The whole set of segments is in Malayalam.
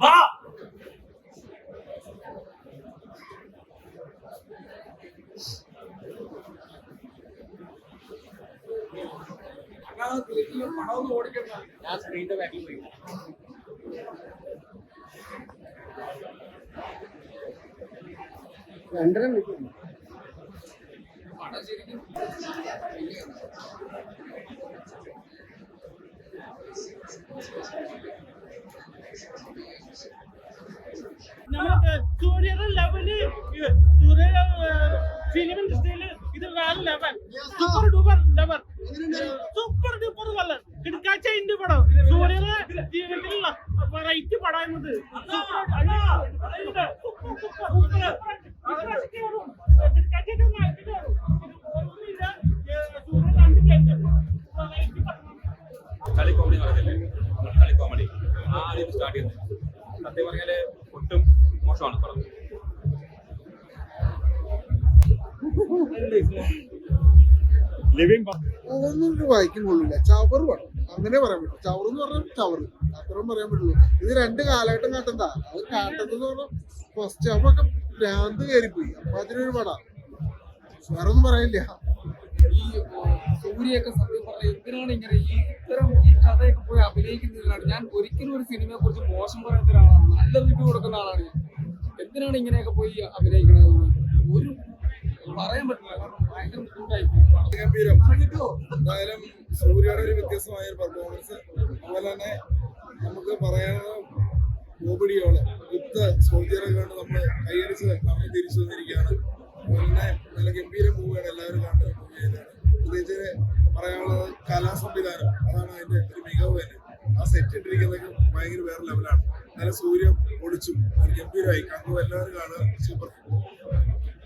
വാ. ഞാൻ സ്ക്രീനിന്റെ ബാക്കിൽ പോയി. രണ്ടര മണിക്കൂർ ഫിലിം ഇൻഡസ്ട്രിയിൽ ഇത് വേറെ level super duper level super duper level കിടക്കാച്ച India പടം. സൂര്യയുടെ ജീവിതത്തിലുള്ള വെറൈറ്റി പടം എന്നത് കളി കോമഡി പറയുന്നില്ലേ കളി കോമഡി ആ സ്റ്റാർട്ട് ചെയ്യുന്നത്. സത്യം പറഞ്ഞാൽ ഒട്ടും മോശമാണ് പടം. ഒരു വായിക്കാൻ കൊള്ളില്ല. ചവർ വേണം. അങ്ങനെ പറയാൻ പറ്റും. ചവർ എന്ന് പറഞ്ഞാൽ ചവർ അത്രയും പറയാൻ പറ്റുള്ളൂ. ഇത് രണ്ട് കാലഘട്ടം കാട്ടണ്ട. അത് കാട്ടത്തെന്ന് പറഞ്ഞാൽ ഫസ്റ്റ് ഹാഫ് ഒക്കെ ഭ്രാന്ത് കയറിപ്പോയി. അപ്പൊ അതിനൊരു പടാ. വേറെ ഒന്നും പറയില്ല. ഈ സൂര്യയൊക്കെ സത്യം പറഞ്ഞാൽ എന്തിനാണ് ഇങ്ങനെ ഈ ഇത്തരം ഈ കഥയൊക്കെ പോയി അഭിനയിക്കുന്നതിനാണ് ഞാൻ ഒരിക്കലും ഒരു സിനിമയെ കുറിച്ച് മോശം പറയുന്ന ഒരാളാണ്. നല്ല റിവ്യൂ കൊടുക്കുന്ന ആളാണ് ഞാൻ. എന്തിനാണ് ഇങ്ങനെയൊക്കെ പോയി അഭിനയിക്കണത്? ഒരു പറയാൻ പറ്റില്ല. കാരണം ഭയങ്കര ബുദ്ധിമുട്ടായി ഗംഭീരം. എന്തായാലും സൂര്യയുടെ ഒരു വ്യത്യസ്തമായ ഒരു പെർഫോമൻസ് അതുപോലെ തന്നെ നമുക്ക് പറയാനുള്ള കോമഡിയോൾ. യുദ്ധ സോൾജിയറെ കണ്ട് നമ്മൾ കൈയടിച്ച് നമ്മൾ തിരിച്ചു വന്നിരിക്കുകയാണ്. തന്നെ നല്ല ഗംഭീര മൂവിയാണ് എല്ലാവരും കണ്ട് പ്രത്യേകിച്ച് പറയാനുള്ളത് കലാ സംവിധാനം. അതാണ് അതിന്റെ ഒരു മികവ് തന്നെ. ആ സെറ്റ് ഇട്ടിരിക്കുന്നതൊക്കെ ഭയങ്കര വേറെ ലെവലാണ് നല്ല സൂര്യൻ ഒളിച്ചും ഗംഭീരമായി കണ്ടു എല്ലാവരും കാണുക. സൂപ്പർ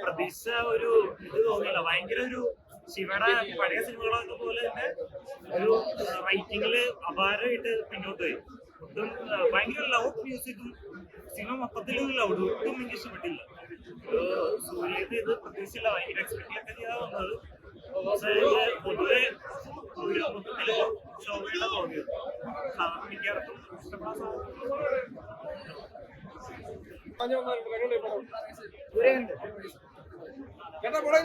പ്രതീക്ഷ ഒരു ഇത് തോന്നിയില്ല ഭയങ്കര ഒരു ശിവയുടെ പഴയ സിനിമകളൊക്കെ പോലെ തന്നെ ഒരു റൈറ്റിംഗിൽ അപാരമായിട്ട് പിന്നോട്ട് പോയി. ഒട്ടും ഭയങ്കര ലൗഡ് മ്യൂസിക്കും സിനിമ മൊത്തത്തിൽ ലൗഡ് ഒട്ടും എനിക്ക് ഇഷ്ടപ്പെട്ടില്ല സൂര്യത്ത് ഇത് പ്രതീക്ഷയില്ല ഭയങ്കര എക്സ്പെക്ട് ചെയ്യാൻ വന്നത്. പക്ഷേ പൊതുവെ ഇഷ്ടപ്പെടാൻ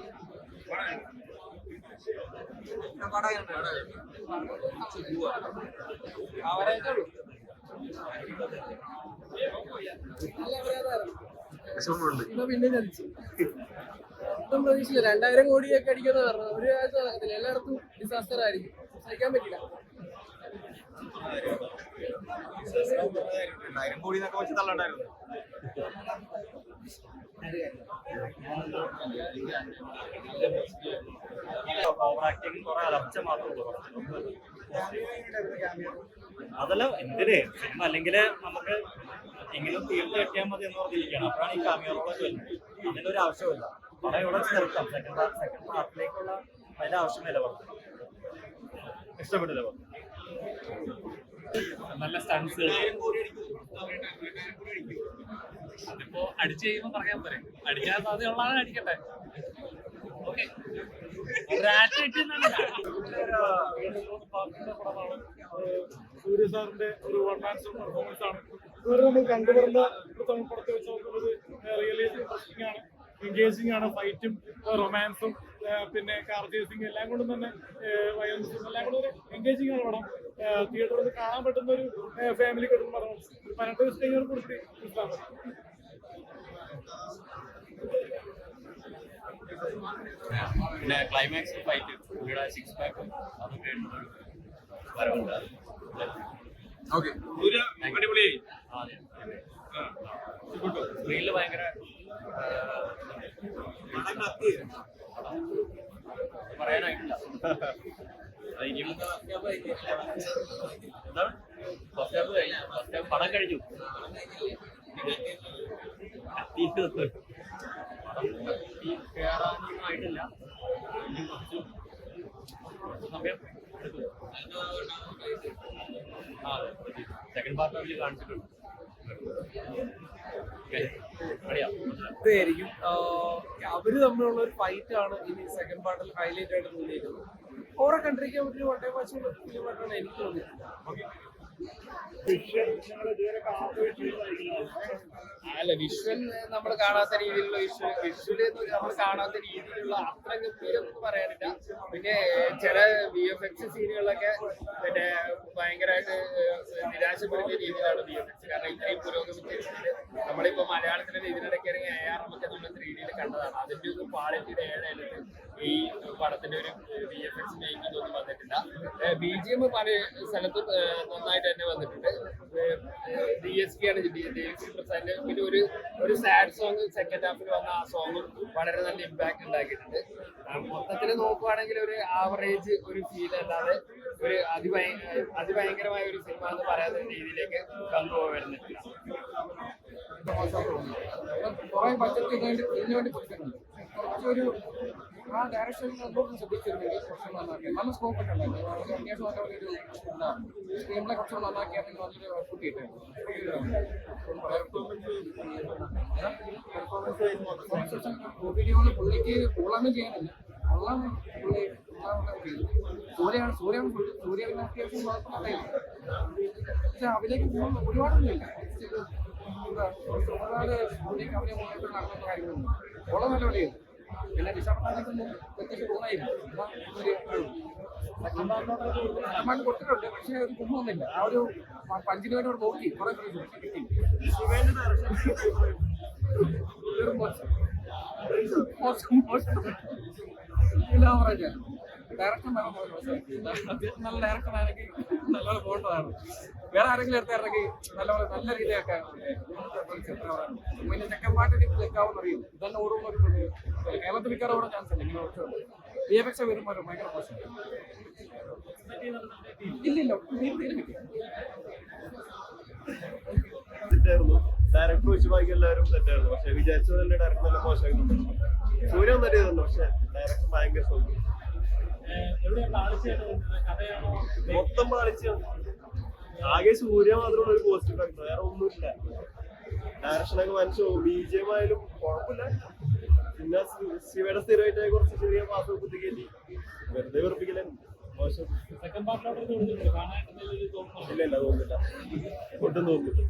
പിന്നെ ഒട്ടും രണ്ടായിരം കോടിയൊക്കെ അടിക്കുന്ന പറഞ്ഞു ഒരു നടക്കത്തില്ല എല്ലായിടത്തും ഡിസാസ്റ്റർ ആയിരിക്കും. സഹിക്കാൻ പറ്റില്ല. രണ്ടായിരം കോടി എന്നൊക്കെ വെച്ച് തള്ളണ്ടായിരുന്നു. ഓവർ ആക്ടിങ് കുറെ അതല്ല എന്തിന്? സിനിമ അല്ലെങ്കിൽ നമുക്ക് എങ്കിലും തീർത്ത് കെട്ടിയാൽ മതി എന്ന് പറഞ്ഞിരിക്കുകയാണ്. അപ്പോഴാണ് ഈ കാമിയോളൊക്കെ വരുന്നത്. അതിന്റെ ഒരു ആവശ്യമില്ല പടം ഇവിടെ നിർത്താം. സെക്കൻഡ് സെക്കൻഡ് പാർട്ടിലേക്കുള്ള അതിന്റെ ആവശ്യമില്ല പറഞ്ഞു ഇഷ്ടപ്പെട്ടില്ല പറഞ്ഞു നല്ല സ്റ്റൺസ് അതിപ്പോ അടിച്ചു കഴിയുമ്പോ പറയാൻ പോരെ അടിക്കാൻ സാധ്യതയുള്ള ആളെ അടിക്കട്ടെ ഓക്കെ സൂര്യ ഒരു ഇൻട്രസ്റ്റിംഗ് ആണ്. എൻഗേജിംഗ് ആണ് ഫൈറ്റും റൊമാൻസും പിന്നെ കാർ ചേസിംഗ് എല്ലാം കൊണ്ടും തന്നെ വയലൻസും എല്ലാം കൊണ്ടും ഒരു എൻഗേജിങ് ആണ് പടം. തിയേറ്ററിൽ കാണാൻ പറ്റുന്ന ഒരു ഫാമിലി കിട്ടുന്ന പടം പതിനെട്ട് ദിവസത്തേക്ക് മനസ്സിലാവും പിന്നെ ക്ലൈമാക്സ് ഫൈറ്റ് പുള്ളിയുടെ സിക്സ് പാക്ക് അതൊക്കെ വരവുണ്ട്. ഭയങ്കര പറയാനായിട്ടില്ല. അത് ഇനിയും എന്താണ്? ഫസ്റ്റ് ഹാഫ് കഴിഞ്ഞു. ഫസ്റ്റ് ഹാഫ് പടം കഴിഞ്ഞു. കത്തി കയറാനൊന്നും ആയിട്ടില്ല കുറച്ച് സമയം എടുക്കും ആ സെക്കൻഡ് പാർട്ട് അതിൽ കാണിച്ചിട്ടുണ്ട് ഇതായിരിക്കും അവർ തമ്മിലുള്ള ഒരു ഫൈറ്റ് ആണ് ഇനി സെക്കൻഡ് പാർട്ടിൽ ഹൈലൈറ്റ് ആയിട്ട് തോന്നിയിരിക്കുന്നത്. ഓരോ കൺട്രിക്ക് അവർ വട്ടേ വാച്ചുള്ള ഫിലിമായിട്ടാണ് എനിക്ക് തോന്നിയിട്ടുള്ളത് അല്ല വിഷ്വൽ നമ്മൾ കാണാത്ത രീതിയിലുള്ള വിഷ്വൽ വിഷ്വൽ നമ്മൾ കാണാത്ത രീതിയിലുള്ള അത്ര ഗംഭീരം എന്ന് പറയാനില്ല. പിന്നെ ചില വി എഫ് എക്സ് സീനുകളൊക്കെ പിന്നെ ഭയങ്കരമായിട്ട് നിരാശപ്പെടുത്തിയ രീതിയിലാണ് വി എഫ് എക്സ് കാരണം ഇത്രയും പുരോഗമിച്ച നമ്മളിപ്പോ മലയാളത്തിലെ ഇതിനിടയ്ക്ക് ഇറങ്ങി എ ആർ നമ്മൾ ത്രീ ഡിയിൽ കണ്ടതാണ്. അതിന്റെ ഒരു ക്വാളിറ്റിയുടെ ഏഴായിട്ട് ഈ പടത്തിന്റെ ഒരു വി എഫ് എക്സ് മേക്കിംഗ് ഒന്നും വന്നിട്ടില്ല. ബി ജി എം പല സ്ഥലത്തും നന്നായിട്ട് തന്നെ വന്നിട്ടുണ്ട്. ഡി എസ് പി ആണ് പി പ്രസാദിന്റെ പിന്നെ ഒരു ഒരു സാഡ് സോങ് സെക്കൻഡ് ഹാഫിൽ വന്ന ആ സോങ് വളരെ നല്ല ഇമ്പാക്ട് ഉണ്ടാക്കിയിട്ടുണ്ട്. മൊത്തത്തിൽ നോക്കുവാണെങ്കിൽ ഒരു ആവറേജ് ഒരു ഫീൽ അല്ലാതെ ഒരു അതിഭയ അതിഭയങ്കരമായ ഒരു സിനിമ എന്ന് പറയാത്ത രീതിയിലേക്ക് കണ്ടുപോകാൻ വരുന്നില്ല. കുറെ ബജറ്റ് ഇതിനുവേണ്ടി കുറച്ചൊരു ആ ഡയറക്ഷനിൽ ഒന്നും ശ്രദ്ധിച്ചിരുന്നെങ്കിൽ കുറച്ച് നന്നാക്കി. നല്ല സ്കോപ്പ് ഒക്കെ ഉണ്ടായിരുന്നു. അത്യാവശ്യം നല്ല ഒരു സ്ക്രീൻ പ്ലേ കുറച്ച് നന്നാക്കിയാണെങ്കിൽ നല്ലൊരു ഔട്ട്പുട്ട് കിട്ടും വീഡിയോയിൽ പുള്ളിക്ക് കൂളൊന്നും ചെയ്യാനില്ല കൊള്ളാൻ പുള്ളി സൂര്യാണ് സൂര്യൻ സൂര്യ പിന്നെ അത്യാവശ്യം കുഴപ്പമില്ല പക്ഷെ അതിലേക്ക് പോകുന്ന ഒരുപാടൊന്നും ഇല്ല ഒരുപാട് പുള്ളിക്ക് അവരെ മുന്നോട്ട് നടക്കുന്ന കാര്യങ്ങളൊന്നും ഉള്ള നല്ല വഴിയുണ്ട് ആ ഒരു ഡയറക്ടർ നല്ല ഡയറക്ടർ ആണെങ്കിൽ നല്ലപോലെ പോകേണ്ടതാണ് വേറെ ആരെങ്കിലും എടുത്തായിരുന്നെങ്കിൽ നല്ലപോലെ നല്ല രീതിയൊക്കെ പിന്നെ സെക്കൻഡ് പാർട്ട് ക്ലിക്കാവും അറിയും ഇതന്നെ ഓടുമ്പോൾ കേരളത്തിൽ മിക്കവാറും ഓടാൻ ചാൻസ് ഉണ്ട് ഇങ്ങനെ എഫ് എക്സ് വരുമ്പോൾ ഭയങ്കര മോശം. ഇല്ലില്ല ഡയറക്ടർ വെച്ച് ബാക്കി എല്ലാവരും തെറ്റായിരുന്നു. പക്ഷെ വിചാരിച്ചത് തന്നെ ഡയറക്ടർ നല്ല മോശമായിരുന്നു. സൂര്യ ഒന്നും ചെയ്തിട്ടുണ്ട്. പക്ഷെ ഡയറക്ടർ ഭയങ്കര സ്വന്തം മൊത്തം പാളിച്ച് ആകെ സൂര്യ മാത്രമാണ് ഒരു പോസിറ്റീവ് ഫാക്ടർ വേറെ ഒന്നുമില്ല. ഡയറക്ഷനൊക്കെ മനസ്സോ ബി ജി എം ആയാലും കുഴപ്പമില്ല. പിന്നെ ശിവയുടെ സ്ഥിരമായിട്ട് കുറച്ച് ചെറിയ പാസ് കുത്തി കയറ്റി. വെറുതെ വെറുപ്പിക്കലും. മോശം. ഇല്ല ഇല്ല തോന്നില്ല. ഒട്ടും തോന്നുന്നില്ല